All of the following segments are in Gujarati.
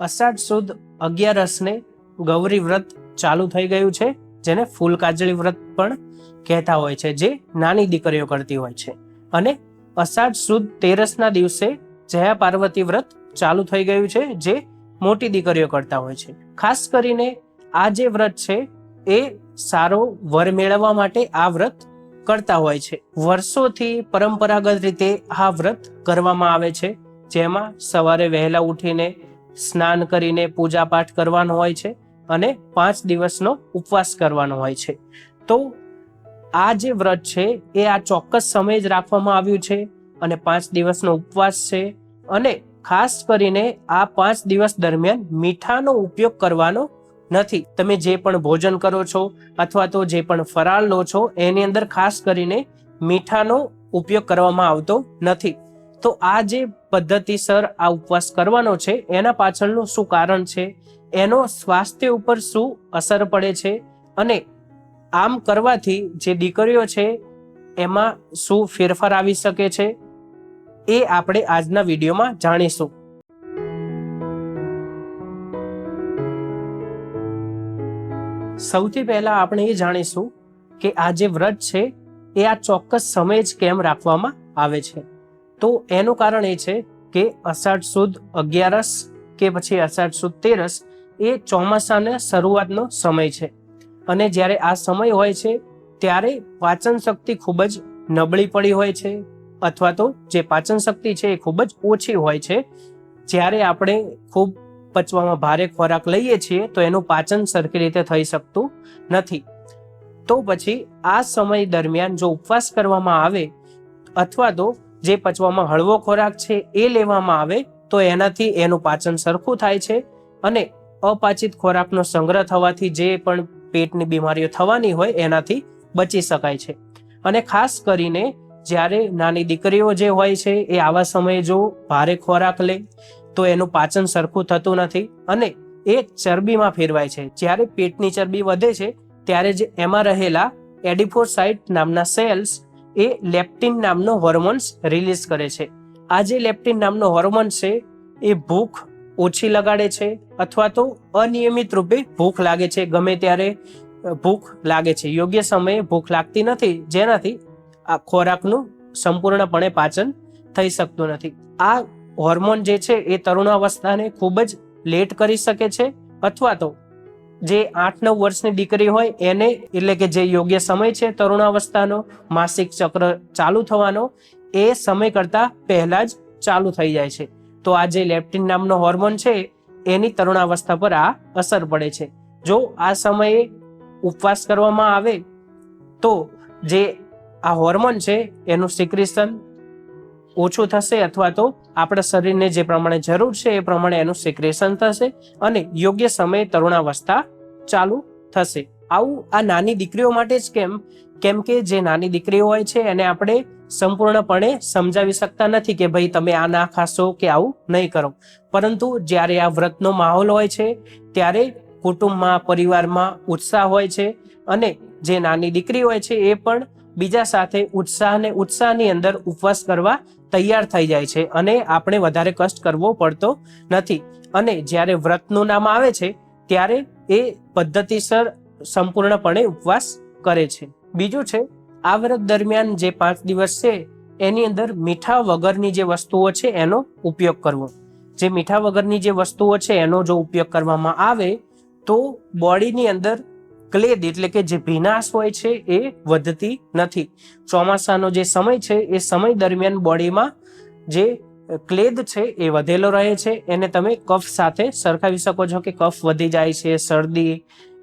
અષાઢ સુદ અગિયારસને ગૌરી વ્રત ચાલુ થઈ ગયું છે, જેને ફૂલ કાજળી વ્રત પણ કહેતા હોય છે, જે નાની દીકરીઓ કરતી હોય છે. અને અષાઢ સુદ તેરસના દિવસે જયા પાર્વતી વ્રત ચાલુ થઈ ગયું છે, જે મોટી દીકરીઓ કરતા હોય છે. ખાસ કરીને આ જે વ્રત છે, એ સારો વર મેળવવા માટે આ વ્રત કરતા હોય છે. વર્ષોથી પરંપરાગત રીતે આ વ્રત કરવામાં આવે છે, જેમાં સવારે વહેલા ઉઠીને સ્નાન કરીને પૂજા પાઠ કરવાનો હોય છે અને પાંચ દિવસનો ઉપવાસ કરવાનો હોય છે. તો આ જે વ્રત છે, એ આ ચોક્કસ સમય જ રાખવામાં આવ્યું છે અને પાંચ દિવસનો ઉપવાસ છે અને ખાસ કરીને આ પાંચ દિવસ દરમિયાન મીઠાનો ઉપયોગ કરવાનો નથી. તમે જે પણ ભોજન કરો છો અથવા તો જે પણ ફરાળ લો છો, એની અંદર ખાસ કરીને મીઠાનો ઉપયોગ કરવામાં આવતો નથી. તો આ જે પદ્ધતિસર આ ઉપવાસ કરવાનો છે, એના પાછળનું શું કારણ છે? એનો સ્વાસ્થ્ય ઉપર શું અસર પડે છે? અને આમ કરવાથી જે દીકરીઓ છે, એમાં શું ફેરફાર આવી શકે છે? એ આપણે આજના વિડીયોમાં જાણીશું. સૌથી પહેલા આપણે એ જાણીશું કે આ જે વ્રત છે, એ આ ચોક્કસ સમય જ કેમ રાખવામાં આવે છે? તો એનું કારણ એ છે કે અષાઢ સુદ અગિયારસ કે પછી અષાઢ સુદ તેરસ એ ચોમાસાના શરૂઆતનો સમય છે. અને જ્યારે આ સમય હોય છે, ત્યારે પાચન શક્તિ ખૂબ જ નબળી પડી હોય છે, અથવા તો જે પાચન શક્તિ છે એ ખૂબ જ ઓછી હોય છે. જ્યારે આપણે ખૂબ પચવામાં ભારે ખોરાક લઈએ છીએ, તો એનું પાચન સરખી રીતે થઈ શકતું નથી. તો પછી આ સમય દરમિયાન જો ઉપવાસ કરવામાં આવે, અથવા તો જે પચવામાં હળવો ખોરાક છે એ લેવામાં આવે તો એનાથી એનું પાચન સરખું થાય છે અને અપાચિત ખોરાકનો સંગ્રહ થવાથી જે પણ પેટની બીમારીઓ થવાની હોય એનાથી બચી શકાય છે. અને ખાસ કરીને જ્યારે નાની દીકરીઓ જે હોય છે એ આવા સમયે જો ભારે ખોરાક લે તો એનું પાચન સરખું થતું નથી અને એ ચરબીમાં ફેરવાય છે. જ્યારે પેટની ચરબી વધે છે ત્યારે જ એમાં રહેલા એડિફોસાઇટ નામના સેલ્સ એ લેપ્ટિન નામનો હોર્મોન્સ રિલીઝ કરે છે. આ જે લેપ્ટિન નામનો હોર્મોન છે, એ ભૂખ ઓછી લગાડે છે અથવા તો અનિયમિત રૂપે ભૂખ લાગે છે. ગમે ત્યારે ભૂખ લાગે છે. યોગ્ય સમયે ભૂખ લાગતી નથી, જેનાથી આ ખોરાકનું સંપૂર્ણપણે પાચન થઈ શકતું નથી. આ હોર્મોન જે છે, એ તરુણાવસ્થાને ખૂબ જ લેટ કરી શકે છે અથવા તો જે આઠ નવ વર્ષની દીકરી હોય એને, એટલે કે જે યોગ્ય સમય છે તરુણાવસ્થાનો, માસિક ચક્ર ચાલુ થવાનો, એ સમય કરતા પહેલા જ ચાલુ થઈ જાય છે. તો આ જે લેપ્ટિન નામનો હોર્મોન છે, એની તરુણાવસ્થા પર આ અસર પડે છે. જો આ સમયે ઉપવાસ કરવામાં આવે, તો જે આ હોર્મોન છે, એનું સિક્રેશન ઓછું થશે અથવા તો આપણા શરીરને જે પ્રમાણે જરૂર છે એ પ્રમાણે એનું સિક્રેશન થશે અને યોગ્ય સમયે તરુણાવસ્થા ચાલુ થશે. આવું આ નાની દીકરીઓ માટે જ કેમ? કેમ કે જે નાની દીકરીઓ હોય છે એને આપણે સંપૂર્ણપણે સમજાવી શકતા નથી કે ભાઈ તમે આ ના ખાશો કે આવું નહીં કરો. પરંતુ જ્યારે આ વ્રતનો માહોલ હોય છે, ત્યારે કુટુંબમાં, પરિવારમાં ઉત્સાહ હોય છે અને જે નાની દીકરી હોય છે એ પણ બીજા સાથે ઉત્સાહ અને ઉત્સાહની અંદર ઉપવાસ કરવા તૈયાર થઈ જાય છે અને આપણે વધારે કષ્ટ કરવો પડતો નથી. અને જ્યારે વ્રતનું નામ આવે છે, ત્યારે એ પદ્ધતિસર સંપૂર્ણપણે ઉપવાસ કરે છે. બીજું છે, આ વ્રત દરમિયાન જે પાંચ દિવસ છે, એની અંદર મીઠા વગરની જે વસ્તુઓ છે, એનો ઉપયોગ કરવો. જે મીઠા વગરની જે વસ્તુઓ છે, એનો જો ઉપયોગ કરવામાં આવે, તો બોડીની અંદર ક્લેદ એટલે કે જે ભીનાશ હોય છે એ વધતી નથી. ચોમાસાનો જે સમય છે એ સમય દરમિયાન બોડીમાં જે ક્લેદ છે એ વધેલો રહે છે. એને તમે કફ સાથે સરખાવી શકો છો કે કફ વધી જાય છે, શરદી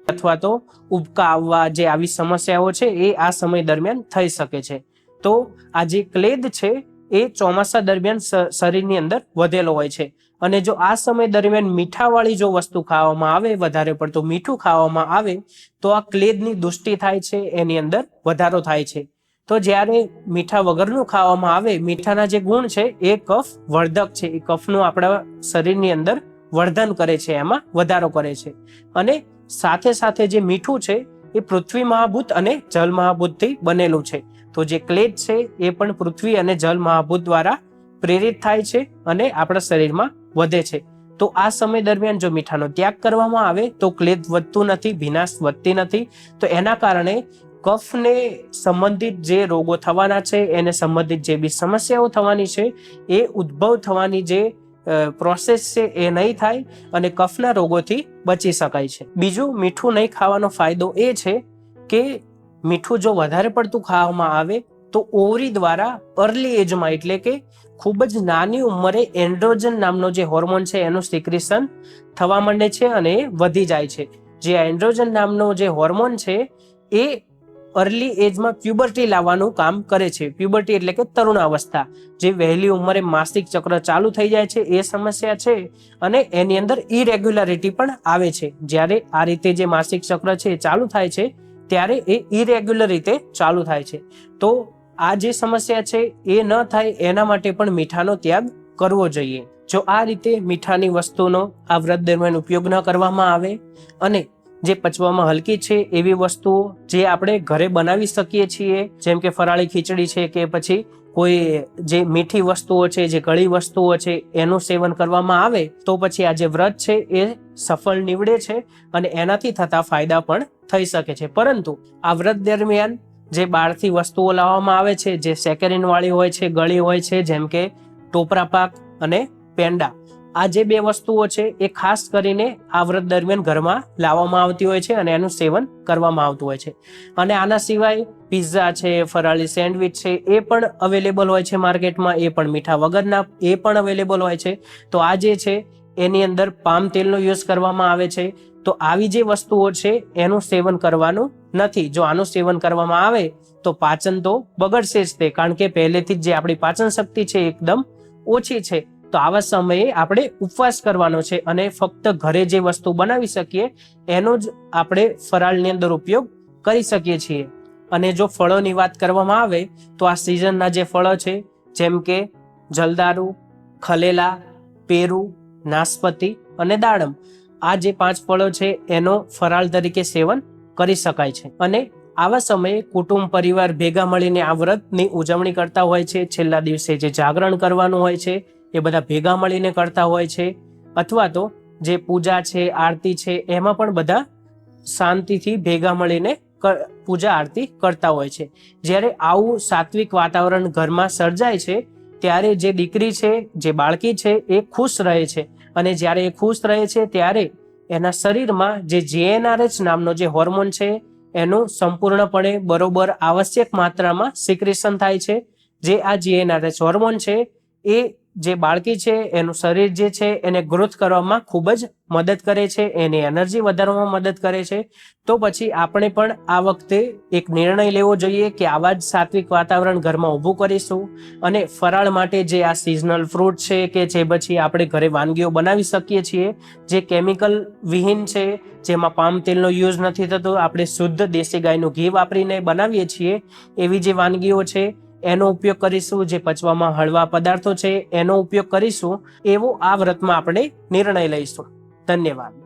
અથવા તો ઉબકા આવવા જે આવી સમસ્યાઓ છે એ આ સમય દરમિયાન થઈ શકે છે. તો આ જે ક્લેદ છે એ ચોમાસા દરમિયાન શરીરની અંદર વધેલો હોય છે. અને જો આ સમય દરમિયાન મીઠાવાળી જો વસ્તુ ખાવામાં આવે વધારે પડતું, મીઠું ખાવામાં આવે, તો આ ક્લેદની દુષ્ટિ થાય છે, એની અંદર વધારો થાય છે. તો જ્યારે મીઠા વગરનું ખાવામાં આવે, મીઠાના જે ગુણ છે, એ કફ વર્ધક છે. એ કફનું આપણા શરીરની અંદર વર્ધન કરે છે, એમાં વધારો કરે છે. અને સાથે સાથે જે મીઠું છે, એ પૃથ્વી મહાભૂત અને જલ મહાભૂતથી બનેલું છે. તો જે ક્લેદ છે, એ પણ પૃથ્વી અને જલ મહાભૂત દ્વારા પ્રેરિત થાય છે અને આપણા શરીરમાં વધે છે. તો આ સમય દરમિયાન જો મીઠાનો ત્યાગ કરવામાં આવે, તો ક્લેદ વધતું નથી ભીનાશ વધતી નથી. તો એના કારણે કફને સંબંધિત જે રોગો થવાના છે, એને સંબંધિત જે બી સમસ્યાઓ થવાની છે, એ ઉદ્ભવ થવાની જે પ્રોસેસ છે, એ નહીં થાય અને કફના રોગોથી બચી શકાય છે. બીજું, મીઠું નહીં ખાવાનો ફાયદો એ છે કે મીઠું જો વધારે પડતું ખાવામાં આવે, તો ઓવરી દ્વારા અર્લી એજમાં એટલે કે ખૂબ જ નાની ઉંમરે એન્ડ્રોજન નામનો જે હોર્મોન છે, એનું સિક્રિશન થવા માંડે છે અને વધી જાય છે. જે એન્ડ્રોજન નામનો જે હોર્મોન છે, એ અર્લી એજમાં પ્યુબર્ટી લાવવાનું કામ કરે છે. પ્યુબર્ટી એટલે કે તરુણાવસ્થા. જે વહેલી ઉંમરે માસિક ચક્ર ચાલુ થઈ જાય છે, એ સમસ્યા છે અને એની અંદર ઇરેગ્યુલારિટી પણ આવે છે. જ્યારે આ રીતે જે માસિક ચક્ર છે એ ચાલુ થાય છે, ત્યારે એ ઇરેગ્યુલર રીતે ચાલુ થાય છે. તો આ જે સમસ્યા છે, એ ન થાય એના માટે પણ મીઠાનો ત્યાગ કરવો જોઈએ. જો આ રીતે મીઠાની વસ્તુનો આ વ્રત દરમિયાન ઉપયોગ ન કરવામાં આવે અને જે પચવામાં હલકી છે એવી વસ્તુઓ જે આપણે ઘરે બનાવી શકીએ છીએ, જેમ કે ફરાળી ખીચડી છે કે પછી કોઈ જે મીઠી વસ્તુઓ છે, જે ગળી વસ્તુઓ છે, એનું સેવન કરવામાં આવે, તો પછી આ જે વ્રત છે એ સફળ નીવડે છે અને એનાથી થતા ફાયદા પણ થઈ શકે છે. પરંતુ આ વ્રત દરમિયાન જે બહારથી વસ્તુઓ લાવવામાં આવે છે, જે સેકેરિન વાળી હોય છે, ગળી હોય છે, જેમ કે ટોપરા પાક અને પેંડા. આ જે બે વસ્તુઓ છે, એ ખાસ કરીને આ વ્રત દરમિયાન ઘરમાં લાવવામાં આવતી હોય છે અને એનું સેવન કરવામાં આવતું હોય છે. અને આના સિવાય પિઝા છે, ફરાળી સેન્ડવિચ છે, એ પણ અવેલેબલ હોય છે માર્કેટમાં, એ પણ મીઠા વગરના, એ પણ અવેલેબલ હોય છે. તો આ જે છે, એની અંદર પામ તેલનો યુઝ કરવામાં આવે છે. તો આવી જે વસ્તુઓ છે, એનું સેવન કરવાનું નથી. જો આનું સેવન કરવામાં આવે, તો પાચન તો બગડશે જ તે. કારણ કે પહેલેથી જ જે આપણી પાચન શક્તિ છે એકદમ ઓછી છે. તો આવા સમયે આપણે ઉપવાસ કરવાનો છે અને ફક્ત ઘરે જે વસ્તુ બનાવી શકીએ, એનો જ આપણે ફરાળની અંદર ઉપયોગ કરી શકીએ છીએ. અને જો ફળોની વાત કરવામાં આવે, તો આ સિઝનના જે ફળો છે, જેમ કે જલદારુ, ખલેલા, પેરુ નાસપતિ અને દાડમ, આ જે પાંચ ફળો છે, એનો ફરાળ તરીકે સેવન કરી શકાય છે. અને આવા સમયે કુટુંબ પરિવાર ભેગા મળીને આ વ્રતની ઉજવણી કરતા હોય છે. છેલ્લા દિવસે જે જાગરણ કરવાનું હોય છે, એ બધા ભેગા મળીને કરતા હોય છે. અથવા તો જે પૂજા છે, આરતી છે, એમાં પણ બધા શાંતિથી ભેગા મળીને પૂજા આરતી કરતા હોય છે. જ્યારે આવું સાત્વિક વાતાવરણ ઘરમાં સર્જાય છે, ત્યારે જે દીકરી છે, જે બાળકી છે, એ ખુશ રહે છે. અને જ્યારે એ ખુશ રહે છે, ત્યારે એના શરીરમાં જે જીએનઆરએચ નામનો જે હોર્મોન છે, એનું સંપૂર્ણપણે બરોબર આવશ્યક માત્રામાં સિક્રેશન થાય છે. જે આ જીએનઆરએચ હોર્મોન છે, એ જે બાળકી છે, એનું શરીર જે છે, એને ગ્રોથ કરવામાં ખૂબ જ મદદ કરે છે, એની એનર્જી વધારવામાં મદદ કરે છે. તો પછી આપણે પણ આ વખતે એક નિર્ણય લેવો જોઈએ કે આવા જ સાત્વિક વાતાવરણ ઘરમાં ઊભું કરીશું અને ફરાળ માટે જે આ સિઝનલ ફ્રૂટ છે કે જે પછી આપણે ઘરે વાનગીઓ બનાવી શકીએ છીએ, જે કેમિકલ વિહીન છે, જેમાં પામ તેલનો યુઝ નથી થતો, આપણે શુદ્ધ દેશી ગાયનું ઘી વાપરીને બનાવીએ છીએ, એવી જે વાનગીઓ છે એનો ઉપયોગ કરીશું, જે પચવામાં હળવા પદાર્થો છે, એનો ઉપયોગ કરીશું, એવો આ વ્રતમાં આપણે નિર્ણય લઈશું. ધન્યવાદ.